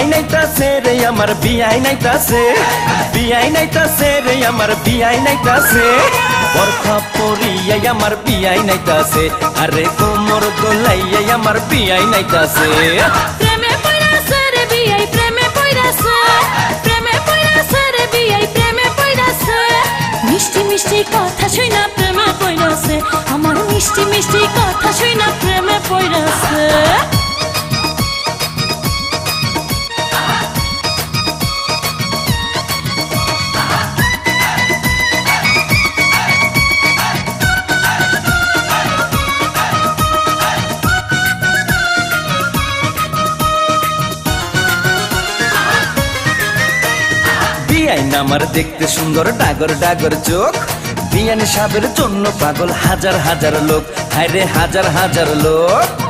বিয়াই নাইতাছে রে, আমার বিয়াই নাইতাছে বিয়াই নাইতাছে রে, আমার বিয়াই নাইতাছে বরখা পরিয়াই আমার বিয়াই নাইতাছে আরে কোমর দোলাইয়াই আমার বিয়াই নাইতাছে প্রেমে পড়াছে বিয়াই প্রেমে বিয়াই মিষ্টি কথা শুই না প্রেমে পড়াছে আমার মিষ্টি মিষ্টি কথা শুই না প্রেমে পড়াছে বিয়াই আমার দেখতে সুন্দর, ডাগর ডাগর চোখ। বিয়ানি সাবের জন্য পাগল হাজার হাজার লোক। হায় রে, হাজার হাজার লোক।